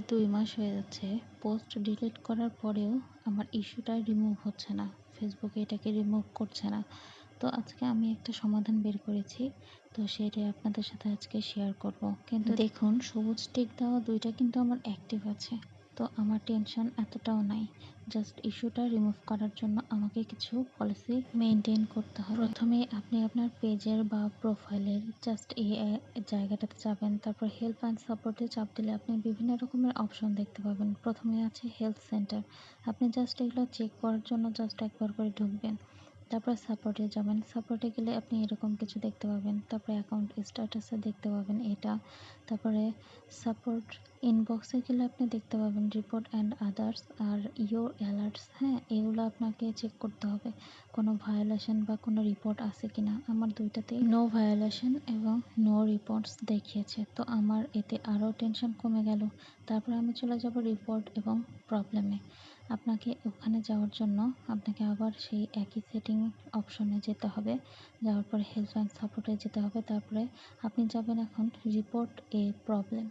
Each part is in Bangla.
প্রায় দুই মাস হয়ে যাচ্ছে। পোস্ট ডিলিট করার পরেও আমার ইস্যুটা রিমুভ হচ্ছে না। ফেসবুকে এটাকে রিমুভ করছে না। তো আজকে আমি একটা সমাধান বের করেছি। তো সেটাই আপনাদের সাথে আজকে শেয়ার করব। কিন্তু দেখুন সবুজ টিক দেওয়া দুইটা কিন্তু আমার অ্যাক্টিভ আছে। তো আমার টেনশন এতটাও নাই। জাস্ট ইস্যুটা রিমুভ করার জন্য আমাকে কিছু পলিসি মেনটেন করতে হবে। প্রথমে আপনি আপনার পেজের বা প্রোফাইলের জাস্ট এই জায়গাটাতে যাবেন। তারপর হেল্প অ্যান্ড সাপোর্টে চাপ দিলে আপনি বিভিন্ন রকমের অপশন দেখতে পাবেন। প্রথমে আছে হেলথ সেন্টার আপনি জাস্ট এগুলো চেক করার জন্য জাস্ট একবার করে ঢুকবেন। তারপর সাপোর্টে যাবেন। সাপোর্টে গেলে আপনি এরকম কিছু দেখতে পাবেন। তারপরে অ্যাকাউন্ট স্ট্যাটাসে দেখতে পাবেন এটা। তারপরে সাপোর্ট ইনবক্সে গেলে আপনি দেখতে পাবেন রিপোর্ট অ্যান্ড আদার্স আর ইয়োর অ্যালার্টস হ্যাঁ এগুলো আপনাকে চেক করতে হবে। কোনো ভায়োলেশন বা কোনো রিপোর্ট আছে কিনা। আমার দুইটাতেই নো ভায়োলেশন এবং নো রিপোর্টস দেখিয়েছে। তো আমার এতে আরও টেনশন কমে গেল। তারপরে আমি চলে যাব রিপোর্ট এবং প্রবলেমে আপনাকে ওখানে যাওয়ার জন্য আপনাকে আবার সেই একই সেটিং অপশনে যেতে হবে। যাওয়ার পরে হেল্প অ্যান্ড সাপোর্টে যেতে হবে। তারপরে আপনি যাবেন এখন রিপোর্ট এ প্রবলেম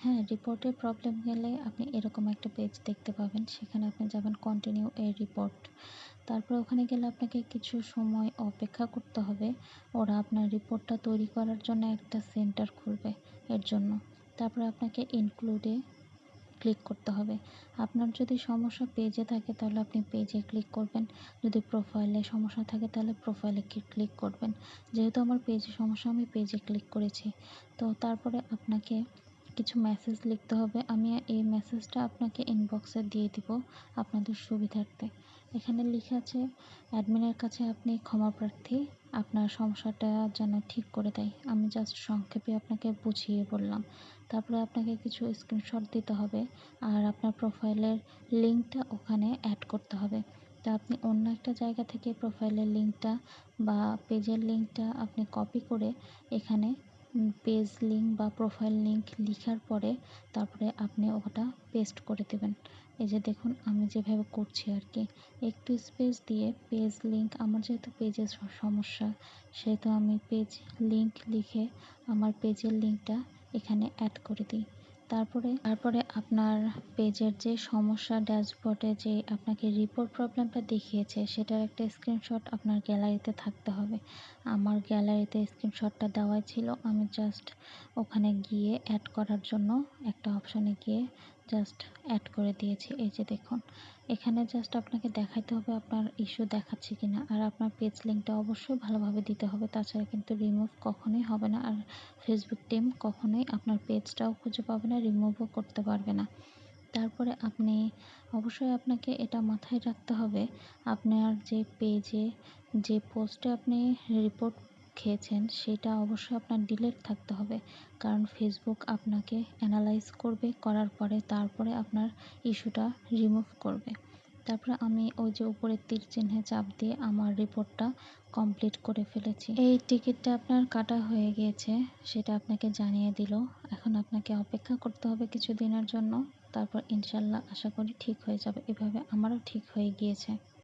হ্যাঁ রিপোর্টে প্রবলেম গেলে আপনি এরকম একটা পেজ দেখতে পাবেন। সেখানে আপনি যাবেন কন্টিনিউ এ রিপোর্ট তারপর ওখানে গেলে আপনাকে কিছু সময় অপেক্ষা করতে হবে। ওরা আপনার রিপোর্টটা তৈরি করার জন্য একটা সেন্টার খুলবে এর জন্য। তারপরে আপনাকে ইনক্লুডে ক্লিক করতে হবে। আপনার যদি সমস্যা পেজে থাকে তাহলে আপনি পেজে ক্লিক করবেন। যদি প্রোফাইলে সমস্যা থাকে তাহলে প্রোফাইলে ক্লিক করবেন। যেহেতু আমার পেজে সমস্যা, আমি পেজে ক্লিক করেছি। তো তারপরে আপনাকে কিছু মেসেজ লিখতে হবে। আমি এই মেসেজটা আপনাকে ইনবক্সে দিয়ে দিব আপনাদের সুবিধার্থে। এখানে লিখে আছে অ্যাডমিনের কাছে আপনি ক্ষমা প্রার্থী। আপনার সমস্যাটা যেন ঠিক করে দেয়। আমি জাস্ট সংক্ষেপে আপনাকে বুঝিয়ে বললাম। তারপরে আপনাকে কিছু স্ক্রিনশট দিতে হবে আর আপনার প্রোফাইলের লিঙ্কটা ওখানে অ্যাড করতে হবে। তা আপনি অন্য একটা জায়গা থেকে প্রোফাইলের লিঙ্কটা বা পেজের লিঙ্কটা আপনি কপি করে এখানে পেজ লিঙ্ক বা প্রোফাইল লিঙ্ক লিখার পরে তারপরে আপনি ওটা পেস্ট করে দেবেন। এই যে দেখুন, আমি যেভাবে করছি আর কি। একটু স্পেস দিয়ে পেজ লিঙ্ক আমার যেহেতু পেজের সমস্যা, সেহেতু আমি পেজ লিঙ্ক লিখে আমার পেজের লিঙ্কটা এখানে অ্যাড করে দিই। তারপরে? তারপরে আপনার পেজের যে সমস্যা ড্যাশবোর্ডে যে আপনাকে রিপোর্ট প্রবলেমটা দেখিয়েছে, সেটার একটা স্ক্রিনশট আপনার গ্যালারিতে থাকতে হবে। আমার গ্যালারিতে স্ক্রিনশটটা দেওয়াই ছিল। আমি জাস্ট ওখানে গিয়ে অ্যাড করার জন্য একটা অপশানে গিয়ে জাস্ট অ্যাড করে দিয়েছি। এই যে দেখুন এখানে জাস্ট আপনাকে দেখাতে হবে আপনার ইস্যু দেখাচ্ছে কিনা। আর আপনার পেজ লিঙ্কটা অবশ্যই ভালোভাবে দিতে হবে। তাছাড়া কিন্তু রিমুভ কখনোই হবে না। আর ফেসবুক টিম কখনোই আপনার পেজটাও খুঁজে পাবে না রিমুভও করতে পারবে না। তারপরে আপনি, অবশ্যই আপনাকে এটা মাথায় রাখতে হবে। আপনার যে পেজে যে পোস্টে আপনি রিপোর্ট খেয়েছেন, সেটা অবশ্যই আপনার ডিলেট থাকতে হবে। কারণ ফেসবুক আপনাকে অ্যানালাইজ করবে, করার পরে তারপরে আপনার ইস্যুটা রিমুভ করবে। তারপরে আমি ওই যে উপরে তীর চিহ্নে চাপ দিয়ে আমার রিপোর্টটা কমপ্লিট করে ফেলেছি। এই টিকিটটা আপনার কাটা হয়ে গিয়েছে, সেটা আপনাকে জানিয়ে দিল। এখন আপনাকে অপেক্ষা করতে হবে কিছু দিনের জন্য। তারপর ইনশাল্লাহ আশা করি ঠিক হয়ে যাবে। এভাবে আমারও ঠিক হয়ে গিয়েছে।